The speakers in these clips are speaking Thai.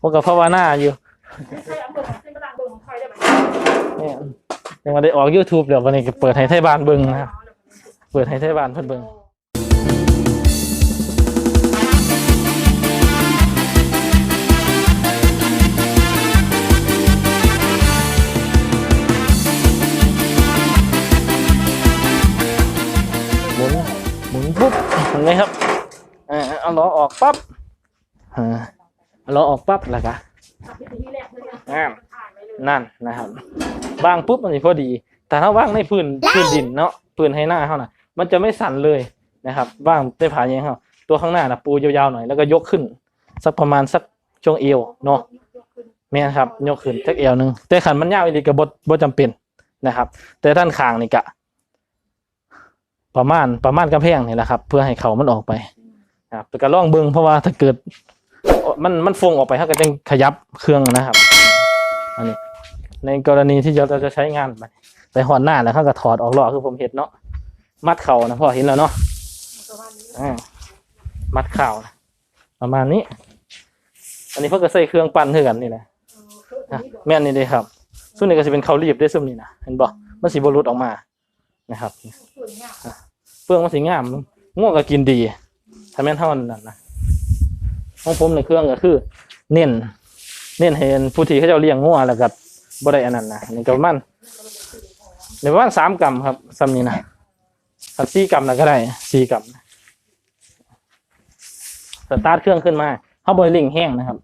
ว่ากับภาวนาอยู่ใช่เอาเบิ่งขึ้นกระดานเบิ่งของคอยได้ไหมเนี่ยยังมาได้ออก YouTube เดี๋ยววันนี้ก็เปิดให้ไทยบ้านเบิ่งนะครับเปิดให้ไทยบ้านเพิ่นเบิ่งหมุนหมุนปุ๊บเห็นไหมครับอ่าเอาล้อออกปั๊บอ่า เอาล้อออกปั๊บแล้วก็ขับที่ที่แรกเลยนะงามถ่ายไว้เลยนั่นนะครับวางปุ๊บมันจะพอดี แต่ถ้าวางในพื้นพื้นดินเนาะพื้นให้หน้าเขานะมันจะไม่สั่นเลยนะครับวางได้ผ่านยังเขาตัวข้างหน้านะปูยาวๆหน่อยแล้วก็ยกขึ้น สักประมาณสักช่วงเอวเนาะแม่นครับยกขึ้นสักเอวหนึงแต่ขันมันยาวอีกก็บ่บ่จำเป็นนะครับ แต่ด้านข้างนี่กะ ประมาณประมาณกระแพงนี่แหละครับ เพื่อให้เขามันออกไปนะครับแต่ก็ลองเบิ่งเพราะว่าถ้าเกิด มันมันฟงออกไปเขาก็จะขยับเครื่องนะครับ อันนี้ ในกรณีที่เราจะใช้งานไปไปหอนหน้าแล้วเขาก็ถอดออกล้อคือผมเห็นเนาะมัดเข่านะพ่อเห็นแล้วเนาะมัดเข่านะประมาณนี้ อันนี้เพิ่งก็ใส่เครื่องปั้นเท่ากันนี่แหละแม่นนี่เลยครับส่วนนี้ก็จะเป็นเขารีบได้ซึ่มนี่นะเห็นบ่มันสีบรุดออกมานะครับเปลืองมันสีงามง่วงก็กินดีถ้าแม่นเท่านั้นนะ ของผมในเครื่องก็คือ เน้น เน้นให้ผู้ที่เขาเจ้าเลี้ยงงัวแล้วก็บ่ได้อันนั้นนะอันนี่ก็ประมาณในประมาณสามกรัมครับซ้ำนี้นะสักสี่กรัมนะก็ได้สี่กรัมสตาร์ทเครื่องขึ้นมาเขาบริลิงแห้งนะครับ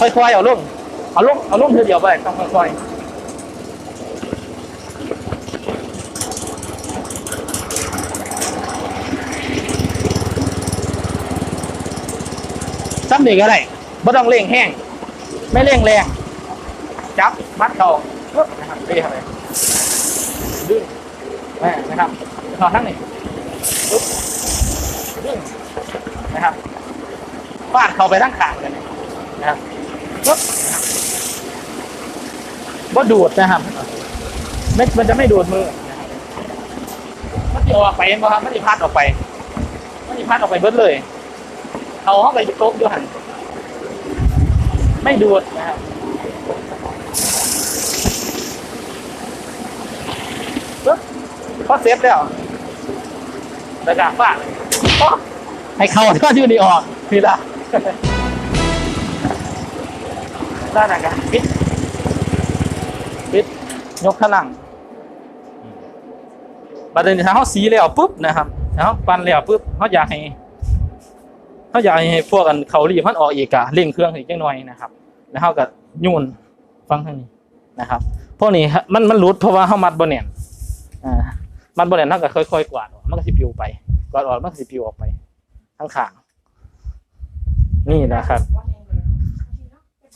ค่อยๆเอาลงเอาลงเอาลงเธอเดียวไปต้องค่อยๆำนี่ก็ได้ไม่ต้องเร่งแห้ง ไม่เร่งแรง จับมัดเข่าปึ๊บนะครับนี่ครับดึงแม่นะครับขอทั้งนี้ปึ๊บดึงนะครับฟาดเข่าไปทั้งขางกันเลยนะครับปึ๊บบ่ดูดนะครับไม่มันจะไม่ดูดมือมันจะออกไปเห็นะครับมันจะพัดออกไปมันจะพัดออกไปเบิดเลย เอาเข้าไปโต๊ะด้วยหันไม่ดูดนะครับปึ๊บพอเซฟแล้วแต่กาฟาดโอ๊ะให้เขาก็ชื่อดีออกนี่ละด้านไหนกันปิดปิดยกขนังประเด็นถ้าเขาสีแล้วปุ๊บนะครับถ้าเขาปั้นแล้วปุ๊บเขาอยากให้ เขาอยากให้พวกกันเขารีบพันออกอีกอะเร่งเครื่องอีกจังหน่อยนะครับ แล้วเขาก็ยุ่นฟังทางนี้นะครับพวกนี้มันมันรุดเพราะว่าเขามัดบนแน่นอ่ามัดบนแน่นเขาก็ค่อยๆกวาดออกมันก็สิปิวไปกวาดออกมันก็สิปิวออกไปทั้งขางนี่นะครับ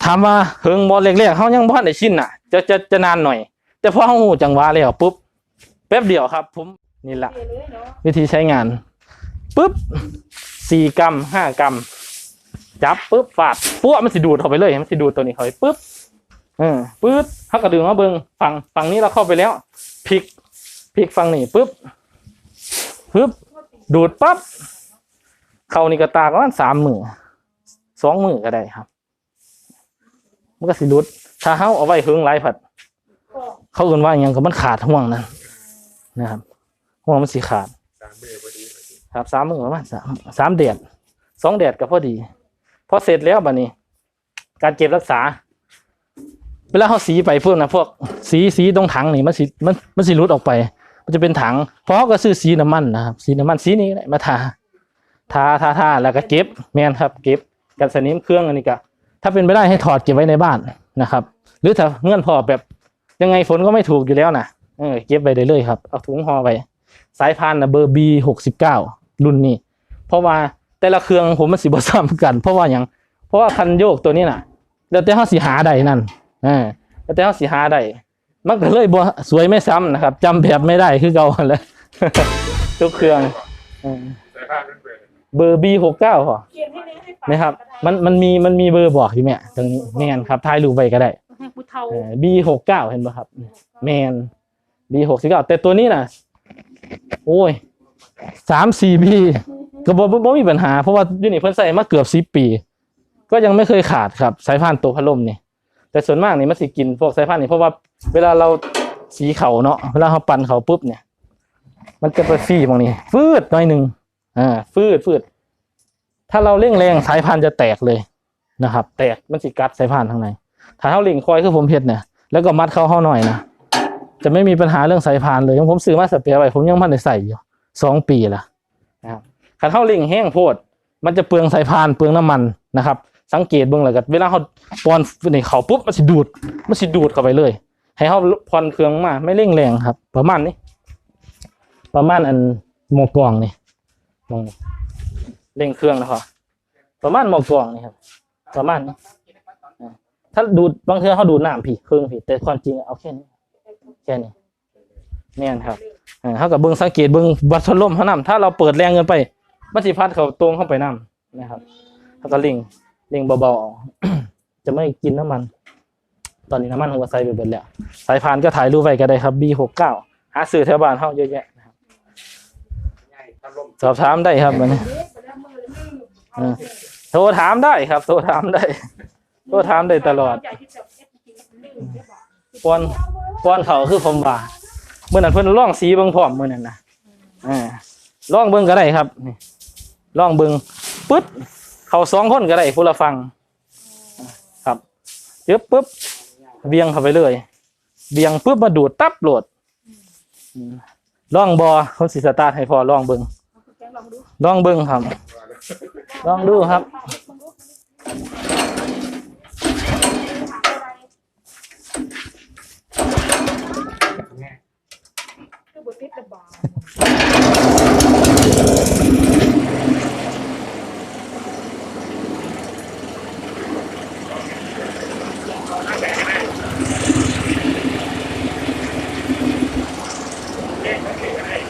ถามว่าเฮิงบอลเล็กๆเขายังบ่ทันได้ชินน่ะ จะจะจะนานหน่อย แต่พอเขาหูจังหวะแล้วปุ๊บแป๊บเดียวครับ ผมนี่แหละวิธีใช้งานปุ๊บ สี่กรัมห้ากรัม จับปุ๊บฟาดปุ๊บมันสิดูดเข้าไปเลยมันสิดูดตัวนี้เข้าไปปุ๊บเออปุ๊บเขากระดึงมาเบิงฝั่งฝั่งนี้เราเข้าไปแล้วพลิกพลิกฝั่งนี้ปุ๊บปุ๊บดูดปั๊บเข้านี่กระตากประมาณสามมือสองมือก็ได้ครับ มันก็สิรุดถ้าเขาเอาไว้หึงไรผัด เขาเอื่นว่าอย่างก็มันขาดห่วงนั่นนะครับห่วงมันสีขาดสามมือพอดี ครับสามมือประมาณสามสามเดือนสองเดือนก็พอดีพอเสร็จแล้วบัดนี้ การเก็บรักษา เวลาเขาสีไปพวกนะพวกสีสีตรงถังนี่มันสีมันมันสีรุดออกไป มันจะเป็นถังเพราะเขาก็ซื้อสีน้ำมันนะครับสีน้ำมันสีนี้มาทาทาทาทาแล้วก็เก็บแมนครับ เก็บกันสนิมเครื่องอันนี้ก็ถ้าเป็นไปได้ให้ถอดเก็บไว้ในบ้านนะครับ หรือถ้าเงื่อนพอแบบยังไงฝนก็ไม่ถูกอยู่แล้วนะเออเก็บไว้ได้เลยครับ เอาถุงห่อไว้สายพานนะเบอร์ B หกสิบเก้า รุ่นนี้ เพราะว่าแต่ละเครื่องผมมันสิบ่ซ้ำกัน เพราะว่าอย่างเพราะว่าคันโยกตัวนี้น่ะแล้วแต่เฮาสิหาได้นั่นเออแล้วแต่เฮาสิหาได้มันก็เลยบ่สวยไม่ซ้ำนะครับจำแบบไม่ได้คือเก่าหั่นแหล้วทุกเครื่องเออสายผ้าเป็นเปลือกเบอร์ B หกเก้าพอเขียนให้แน่ให้ฟังนะครับก็ได้มันมันมีมันมีเบอร์บอกอยู่แม่ตรงนี้แม่นครับถ่ายรูปไว้ก็ได้ให้ผู้เฒ่าเออ B หกเก้าเห็นป่ะครับ แมน B หกสิบเก้าแต่ตัวนี้น่ะ โอ้ย สามสี่ B ก็บ่บ่มีปัญหา เพราะว่ายู่นี่เพิ่นใส่มาเกือบสิบปี ก็ยังไม่เคยขาดครับสายพานตัวพัดลมนี่แต่ส่วนมากนี่มันสิกินพวกสายพานนี่เพราะว่าเวลาเราสีเขาเนาะเวลาเขาปั่นเขาปุ๊บเนี่ย มันจะไปฟี่ตรงนี้ฟืดหน่อยหนึ่งอ่าฟืดฟืด ถ้าเราเร่งแรงสายพานจะแตกเลยนะครับ แตกมันสิกัดสายพานข้างในถ้าเขาเร่งคอยคือผมเฮ็ดเนี่ยแล้วก็มัดเข้าห้อหน่อยนะจะไม่มีปัญหาเรื่องสายพานเลยยังผมซื้อมาสเปียร์ไว้ผมยังพันได้ใส่อยู่ สองปีละนะครับคันเขาเร่งแห้งโพด มันจะเปลืองสายพานเปลืองน้ำมันนะครับ สังเกตเบิ่งแล้วกันเวลาเขาปอนในเขาปุ๊บมันสิดูดมันสิดูดเข้าไปเลย ให้เขาพอนเครื่องมาไม่เร่งแรงครับ ประมาณนี้ ประมาณอันหมอกกองนี่มองเร่งเครื่องนะครับประมาณหมอกกองนี่ครับ ประมาณนี้ถ้าดูดบางเทื่อเขาดูดน้ำผีเครื่องผีแต่ความจริงเอาแค่นี้แค่นี้ เนี่ยครับอ่าเขากับเบิ้งสังเกตเบิ้งวัดทนลมเขานำถ้าเราเปิดแรงเกินไปมันสิพัดเขาตรงเข้าไปน้ำนะครับแล้วก็เร่งเร่งเบาๆเอาจะไม่กินน้ำมัน ตอนนี้น้ำมันหัวใส่ไปเบิดแล้วสายพานก็ถ่ายรูปไว้ก็ได้ครับ B69 หาซื้อแถวบ้านเฮาเยอะแยะนะครับสอบถามได้ครับวันนี้มือโทรถามได้ครับ โทรถามได้โทรถามได้ตลอดป้อนป้อนเขาคือผมว่า เมื่อนั้นเพิ่นล่องสีเบิ่งพร้อมมื้อนั้นนะอ่าล่องเบิ่งก็ได้ครับนี่ล่องเบิ่งปึ๊ดเขาสองคนก็ได้ผู้ละฟังครับเจ็บปึ๊บเบียงเข้าไปเลย เบียงปึ๊บมาดูดตับโหลดอืมล่องบอคนสิสตาร์ทให้พอล่องเบิ่งลองดูล่องเบิ่งครับ ลองดูครับ คือบทติดระบาด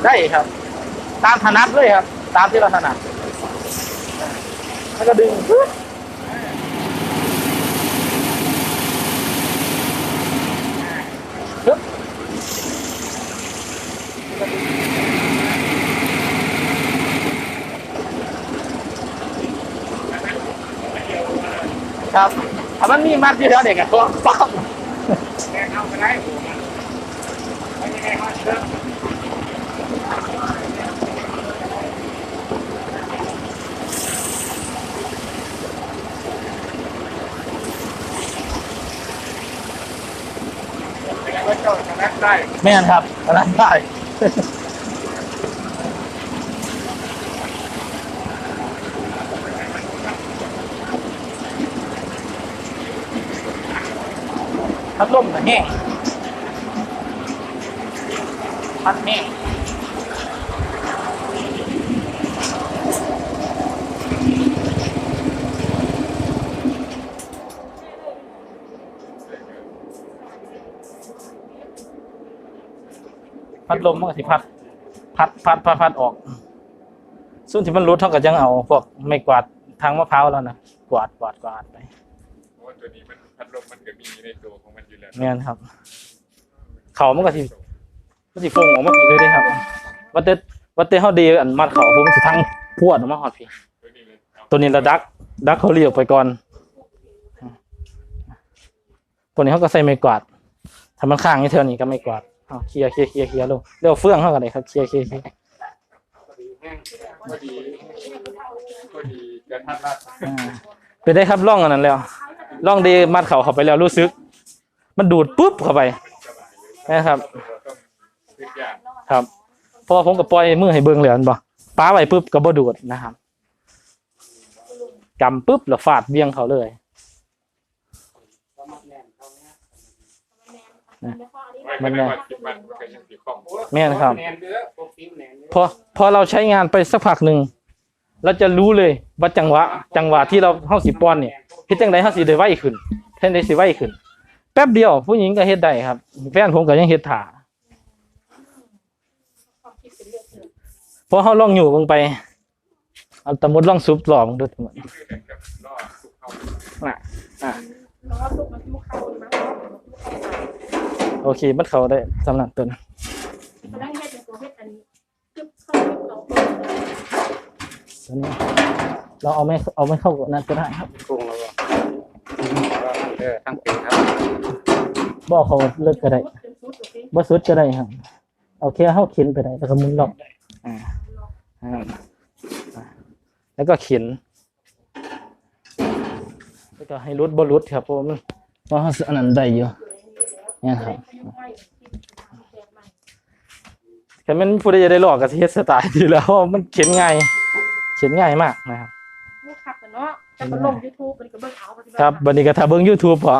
ได้ครับ ตามถนัดเลยครับ ตามที่เราถนัดแล้วก็ดึงครับถ้ามันมีมัดที่แถวเด็กอะก็ปั๊ม แม่เอาไปได้ไม่ได้ให้เขาเชื่อ ว่าเจ้าช นะได้แม่นครับถนัดได้ พัดลมน่ะแห้งพัดแห้ง พัดลมมันก็สิพัด พัดพัดพัดพัดออก ส่วนที่มันรุดเท่ากับยังเอาพวกไม่กวาดทางมะพร้าวแล้วนะกวาดกวาดกวาดไปเพราะว่าตัวนี้มันพัดลมมันก็มีในตัวของมันอยู่แล้วเนี่ยนะครับ เขามันก็สิมันสิฟงออกมาผีเลยเด้ครับวัดเตวัดเตเฮาดีอันมัดเขาผมนสิทั้งพวดออกมาหอดพี่ตัวนี้เลยเอาตัวนี้ระดัก ดักเขาเรียกไปก่อนตัวนี้เขาก็ใส่ไม่กวาดถ้ามันข้างนี่เท่านี้ก็ไม่กวาด เอาเคลียร์เคลียร์เคลียร์เคลียร์ลงเรียกเฟื่องเข้ากันเลยครับเคลียร์เคลียร์เคลียร์พอดีแห้งพอดีพอดีกระทัดรัดอ่าเป็นได้ครับร่องอันนั้นแล้วร่องดีมัดเขาเข้าไปแล้วรู้สึก มันดูดปุ๊บเข้าไปสบายเลยนะครับเราต้องทุกอย่างครับเพราะว่าผมกับปล่อยมือให้เบิ่งเลยอันบ่ป้าไว้ปุ๊บก็บ่ดูดนะครับกำปุ๊บแล้วฟาดเบี้ยงเขาเลยไม่ไม่ว่าสิบวันมันก็ยังสีของแม่นครับแนนเด้อพวกฟิวแนนเด้อพอพอเราใช้งานไปสักพักหนึ่งเราจะรู้เลยว่าจังหวะ จังหวะที่เราเฮาสิป้อนเนี่ยเฮ็ดจังไดเฮาสิได้ไวขึ้นเฮ็ดได้สิไวขึ้น แป๊บเดียวผู้หญิงก็เฮ็ดได้ครับแฟนผมก็ยังเฮ็ดถ่าความคิดเป็นเรื่องเดียวพอเฮาลองอยู่เบิ่งไปเอาตะมุดลองซุปหลอกดูตะมุดนี่คือเหมือนกับล่อสุกเข้า อะล้อลูกมันทุกเข้ามั้งล้อมันทุกเข้า โอเคมันเข้าได้สำหรับตัวนั้นมาได้ให้เป็นตัวเพชรอันนี้จึ๊บเข้าเขาตัวนี้เราเอาไม่เอาไม่เข้ากับนั้นก็ได้ครับกุ้งแล้วก็แล้วทั้งเด้อทั้งปีครับบอกเขาเลิกก็ได้เป็นชุดโอเคบ่สุดก็ได้ครับ เอาแค่เข้าเข็นไปได้แล้วก็หมุนรอบอ่าอ่าอ่าแล้วก็เข็นแล้วก็ให้รุดบ่รุดครับเพราะว่ามันเพ ราะเขาอันนั้นได้อยู่เนี่ยครับให้ที่แจกใหม่แค่มันผู้ใดจะได้ลอกก็สิเฮ็ดสไตล์ดีแล้วเพราะว่ามันเขียนง่ายเขียนง่ายมากนะครับลูกขับกันเนาะแต่ก็ลงยูทูบมันก็เบิ่งเอาปฏิบัติครับบัดนี้ก็ถ้าเบิ่ง YouTube พอ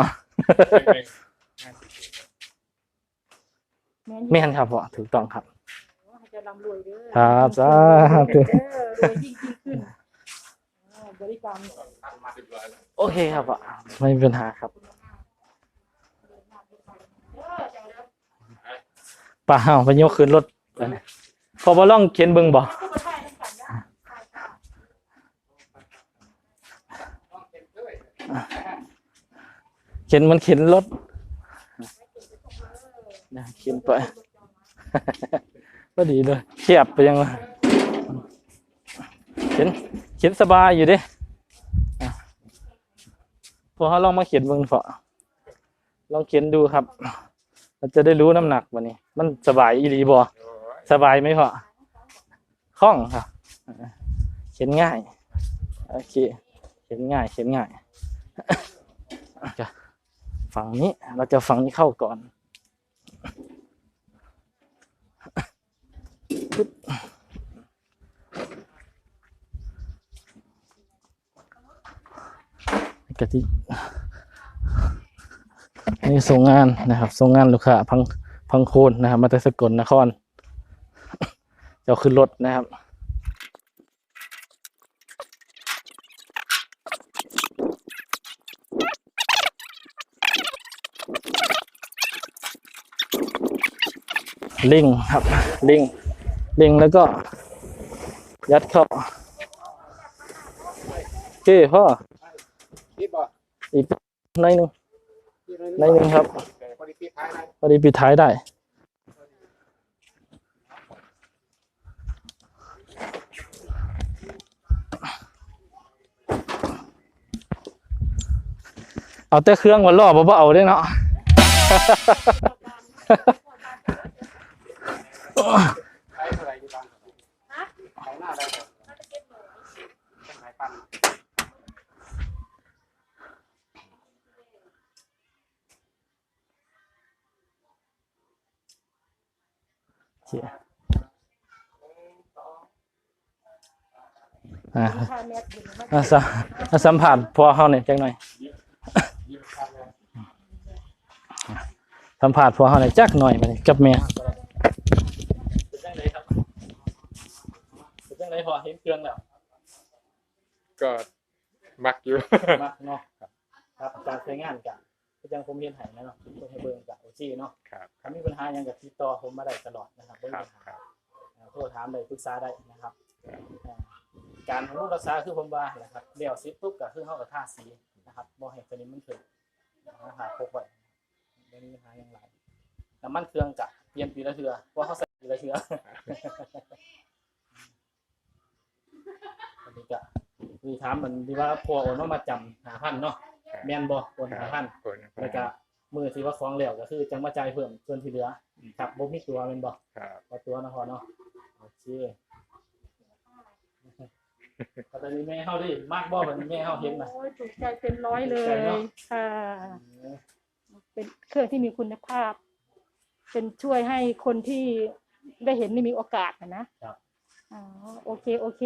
แม่นแม่นครับพอถูกต้องครับให้เจะร่ำรวยเด้อครับสาธุเด้อรวยยิ่งยิ่งขึ้นอ่าบริการท่านมาเรียบร้อยแล้วโอเคครับพ่อไม่มีปัญหาครับ เด้อจังเด้อ ป่าเฮาไปยกขึ้นรถไปนะพอบ่ลองเขียนเบิ่งบ่ผู้ประทายทั้งกันนะใช่ค่ะต้องเก็บด้วยเขียนมันเขียนรถนะเขียนไปก็ดีเลยเทียบไปยังวะเขียนเขียนสบายอยู่ด้อะพอเขาลองมาเขียนเบิ่งพอลองเขียนดูครับ เราจะได้รู้น้ำหนักวันนี้ มันสบายอีหลีบ่โอ้ยสบายไหมพ่อคล่องครับอ่าเขียนง่าย โอเคเขียนง่ายเขียนง่ายจะฝั่งนี้เราจะฝั่งนี้เข้าก่อนปึ๊บกะทิ นี่ส่งงานนะครับส่งงานลูกค้าพังพังโคนนะครับ มาแต่สกลนครจะเอาขึ้นรถนะครับลิงครับลิงลิงแล้วก็ ยัดเข้าโอเคพ่ออีกหน้อยหนึ่ง คิดเลยหน้อยหนึ่งครับพอดีปิดท้ายได้เอาแต่เครื่องมาล่อบ่บ่เอาได้เนาะ ใช้เท่าไหร่อยู่บ้างใช้หน้าได้ครับต้องหายปัน อ่าถ้าแมทอยู่มันอ่าสัมอ่าสัมผัสพอเขาเนี่ยจังหน่อยยิ้มครับเลยสัมผัสพอเขาเนี่ยจักหน่อยมาเลยกับแม่เป็นจังไดครับเป็นจังไดพอเห็นเครื่องแล้วก็มักอยู่มาเนาะครับการใช้งานกันก็ จังผมเรียนให้นะเนาะเพิ่นให้เบิ่งกับโอซีเนาะครับ ถ้ามีปัญหาหยังก็ติดต่อผมมาได้ตลอดนะครับบ่คมีรับปัญคหารับเอ่อโทรถามได้ปรึกษาได้นะครับอ่าการของรักษาคือผมว่านะครับเลี้ยวซิปุ๊บก็คือเฮาก็ทาสีนะครับบ่ให้ตัวนี้มันขึ้นนะครับพกไว้บ่มีปัญหาหยังหลายน้ำมันเครื่องก็เปลี่ยนปีละเทื่อเพราะเขาใส่ปีละเทื่อ อันนี้ก็มีถามมันที่ว่าพอโอนว่ามาจำหาพันเนาะ แม่นบ่โอนหาพันคนแล้วก็มือที่ว่าฟ้องแล้วก็คือจังมาจ่ายเพิ่มส่วนที่เหลือครับบ่มีตัวแม่นบ่ครับเอาตัวนะพอเนาะโอเคก็ตอนนี้แม่เฮาดิมากบ่บัดนี้แม่เฮาเห็นน่ะโอ้ยถูกใจเต็มร้อยเลถูกใจยเนอะค่ะ เป็นเครื่องที่มีคุณภาพ เป็นช่วยให้คนที่ได้เห็นไม่มีโอกาสนะนะครับอ๋อโอเคโอเค